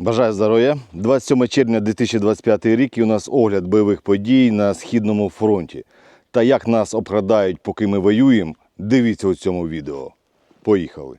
Бажаю здоров'я. 27 червня 2025 рік і у нас огляд бойових подій на Східному фронті. Та як нас обкрадають, поки ми воюємо, дивіться у цьому відео. Поїхали.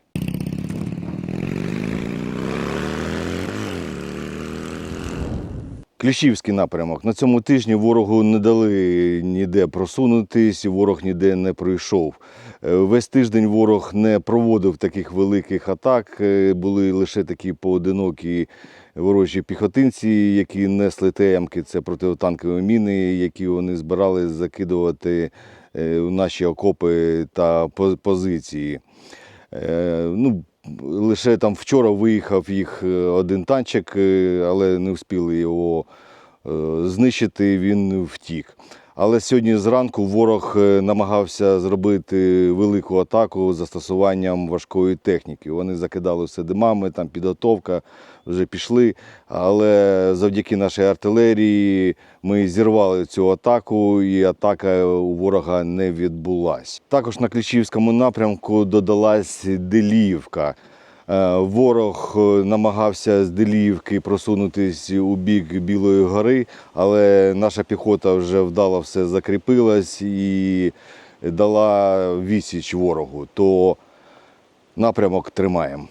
Кліщівський напрямок. На цьому тижні ворогу не дали ніде просунутись, ворог ніде не пройшов. Е, Весь тиждень ворог не проводив таких великих атак. е, Були лише такі поодинокі ворожі піхотинці, які несли ТМки, це протитанкові міни, які вони збирали закидувати е, в наші окопи та позиції. Ну, лише там вчора виїхав їх е, один танчик, е, але не встигли його е, знищити, він втік. Але сьогодні зранку ворог е, намагався зробити велику атаку з застосуванням важкої техніки. Вони закидали все димами, там підготовка, вже пішли. Але завдяки нашій артилерії ми зірвали цю атаку, і атака у ворога не відбулась. Також на Кліщівському напрямку додалась Деліївка. Е, Ворог е, намагався з Деліївки просунутись у бік Білої гори, але наша піхота вже вдало все закріпилась і дала відсіч ворогу. То напрямок тримаємо.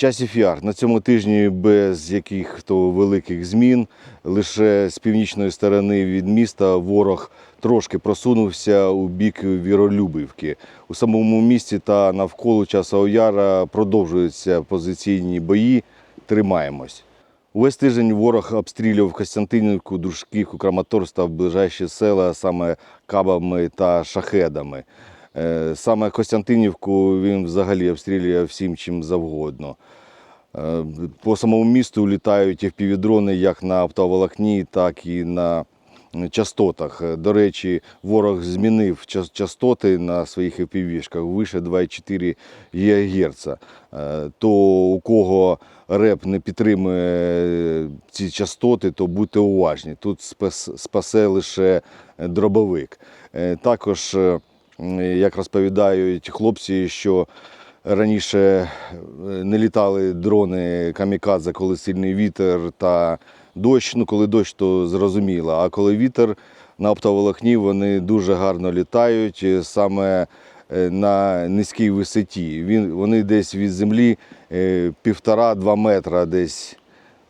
Часів Яр на цьому тижні без яких то великих змін. Лише з північної сторони від міста ворог трошки просунувся у бік Віролюбівки. У самому місті та навколо Часового Яра продовжуються позиційні бої. Тримаємось. Увесь тиждень ворог обстрілював Костянтинівку, Дружківку, Краматорськ та ближайші села саме кабами та шахедами. Е, Саме Костянтинівку він взагалі обстрілює всім чим завгодно. Е, По самому місту літають FPV-дрони як на оптоволокні, так і на частотах. До речі, ворог змінив частоти на своїх FPV-шках вище 2,4 ГГц. Е, То у кого реп не підтримує ці частоти, то будьте уважні. Тут спасе лише дробовик. Також, як розповідають хлопці, що раніше е, не літали дрони камікадзе, коли сильний вітер та дощ. Ну, коли дощ, то зрозуміло. А коли вітер на оптоволокні, вони дуже гарно літають е, саме е, на низькій висоті. Вони десь від землі півтора-два метра десь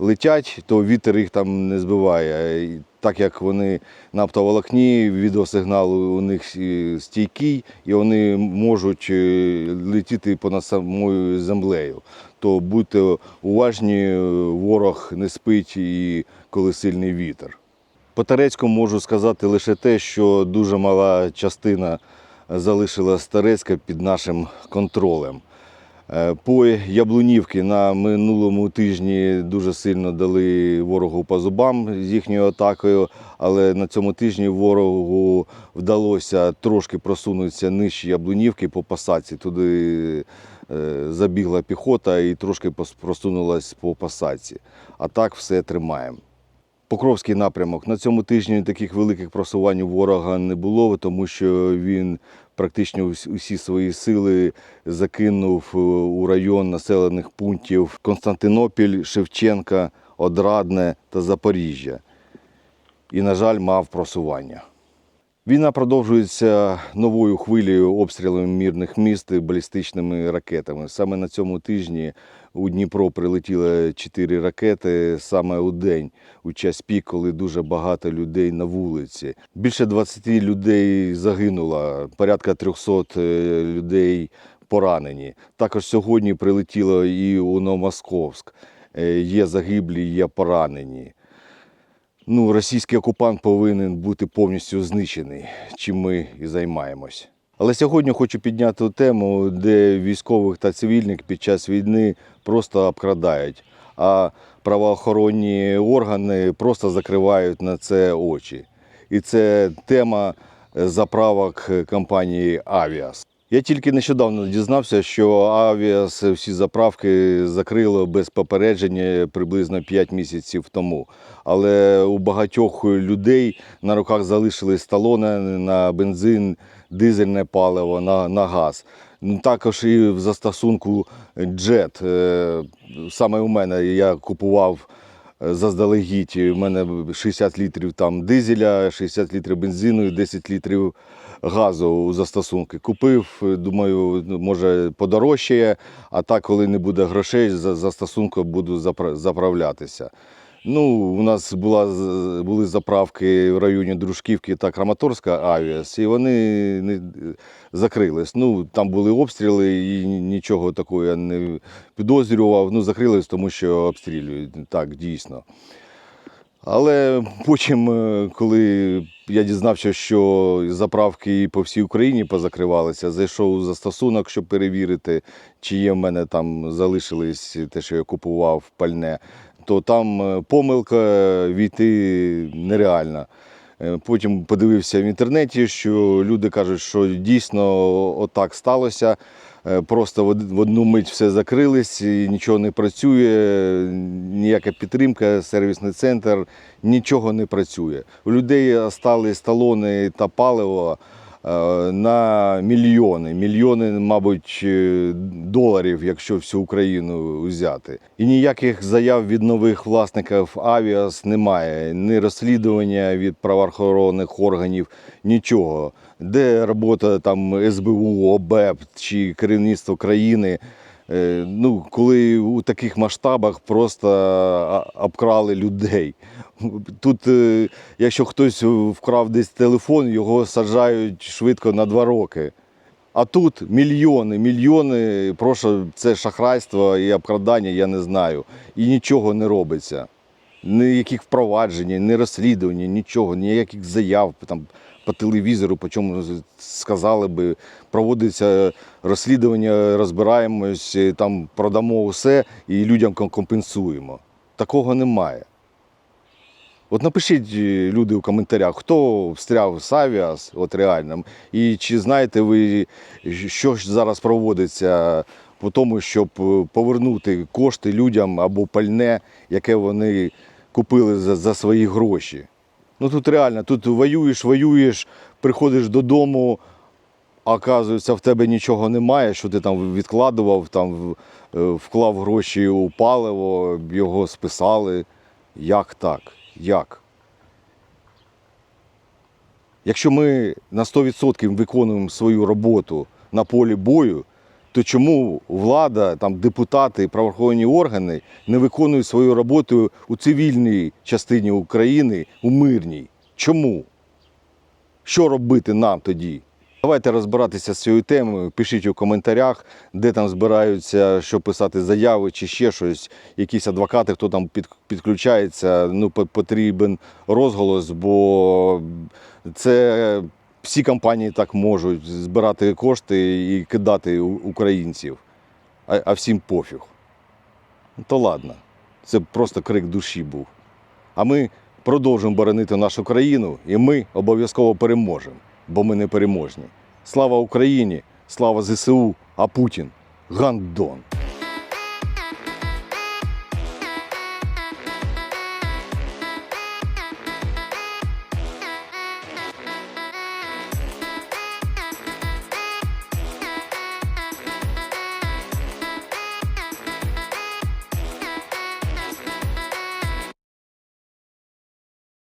летять, то вітер їх там не збиває. Так як вони на оптоволокні, відеосигнал у них стійкий, і вони можуть е, летіти понад самою землею. То будьте уважні, е, ворог не спить і коли сильний вітер. По Терецькому можу сказати лише те, що дуже мала частина залишилась Терецька під нашим контролем. Е, По Яблунівки на минулому тижні дуже сильно дали ворогу по зубам з їхньою атакою, але на цьому тижні ворогу вдалося трошки просунутися нижче Яблунівки по посадці. Туди е, забігла піхота і трошки просунулась по посадці. А так все тримаємо. Покровський напрямок. На цьому тижні таких великих просувань у ворога не було, тому що він практично усі свої сили закинув е, у район населених пунктів Константинопіль, Шевченка, Одрадне та Запоріжжя. І, на жаль, мав просування. Війна продовжується новою хвилею обстрілів мірних міст балістичними ракетами. Саме на цьому тижні у Дніпро прилетіло чотири ракети саме у день, у час пік, коли дуже багато людей на вулиці. Більше 20 людей загинуло, порядка 300 е, людей поранені. Також сьогодні прилетіло і у Новомосковськ. Е, Є загиблі, є поранені. Ну, російський окупант повинен бути повністю знищений, чим ми і займаємось. Але сьогодні хочу підняти тему, де військових та цивільних під час війни просто обкрадають, а правоохоронні органи просто закривають на це очі. І це тема заправок компанії Авіас. Я тільки нещодавно дізнався, що Авіас всі заправки закрило без попередження приблизно 5 місяців тому. Але у багатьох людей на руках залишились талони на бензин, дизельне паливо, на, на газ. Також і в застосунку джет. Е, Саме у мене я купував е, заздалегідь. У мене 60 літрів там дизеля, 60 літрів бензину і 10 літрів газу у застосунки. Купив, думаю, ну, може подорожчає, а так, коли не буде грошей, за застосунком буду заправлятися. Ну, у нас була, були заправки в районі Дружківки та Краматорська Авіас, і вони не закрились. Ну, там були обстріли, і нічого такого я не підозрював. Ну, закрились, тому що обстрілюють. Так, дійсно. Але потім, е, коли я дізнався, що заправки по всій Україні позакривалися, зайшов у застосунок, щоб перевірити, чи є в мене там залишились те, що я купував пальне, то там е, помилка війти нереальна. Е, Потім подивився в інтернеті, що люди кажуть, що дійсно отак сталося. Е, Просто в одну мить все закрились, і нічого не працює, ніяка підтримка, сервісний центр, нічого не працює. У людей остались талони та паливо е, на мільйони. Мільйони, мабуть, е, доларів, якщо всю Україну взяти. І ніяких заяв від нових власників авіас немає. Ні розслідування від правоохоронних органів, нічого. Де робота там СБУ, ОБЕП чи керівництво країни. Е, Ну, коли у таких масштабах просто обкрали людей. Тут, е, якщо хтось вкрав десь телефон, його саджають швидко на два роки. А тут мільйони, мільйони, прошу, це шахрайство і обкрадання, я не знаю. І нічого не робиться. Ніяких впроваджень, ні розслідування, нічого, ніяких заяв там, по телевізору, по чому сказали би, проводиться розслідування, розбираємось, е, там продамо усе і людям компенсуємо. Такого немає. От напишіть е, люди у коментарях, хто встряв з авіас, от реально, і чи знаєте ви, що ж зараз проводиться по тому, щоб е, повернути кошти людям або пальне, яке вони купили за, за свої гроші. Ну тут реально, тут воюєш, воюєш, приходиш додому, а оказується, в тебе нічого немає, що ти там відкладував, там е, вклав гроші у паливо, його списали. Як так? Як? Якщо ми на 100% виконуємо свою роботу на полі бою, то чому влада, там, депутати, правоохоронні органи не виконують свою роботу у цивільній частині України, у мирній? Чому? Що робити нам тоді? Давайте розбиратися з цією темою. Пишіть у коментарях, де там збираються, що писати заяви чи ще щось. Якісь адвокати, хто там підключається. Ну, потрібен розголос, бо це всі компанії так можуть збирати кошти і кидати українців. А, а всім пофіг. Ну, То ладно, це просто крик душі був. А ми продовжуємо боронити нашу країну, і ми обов'язково переможемо, бо ми не переможні. Слава Україні, слава ЗСУ, а Путін гандон.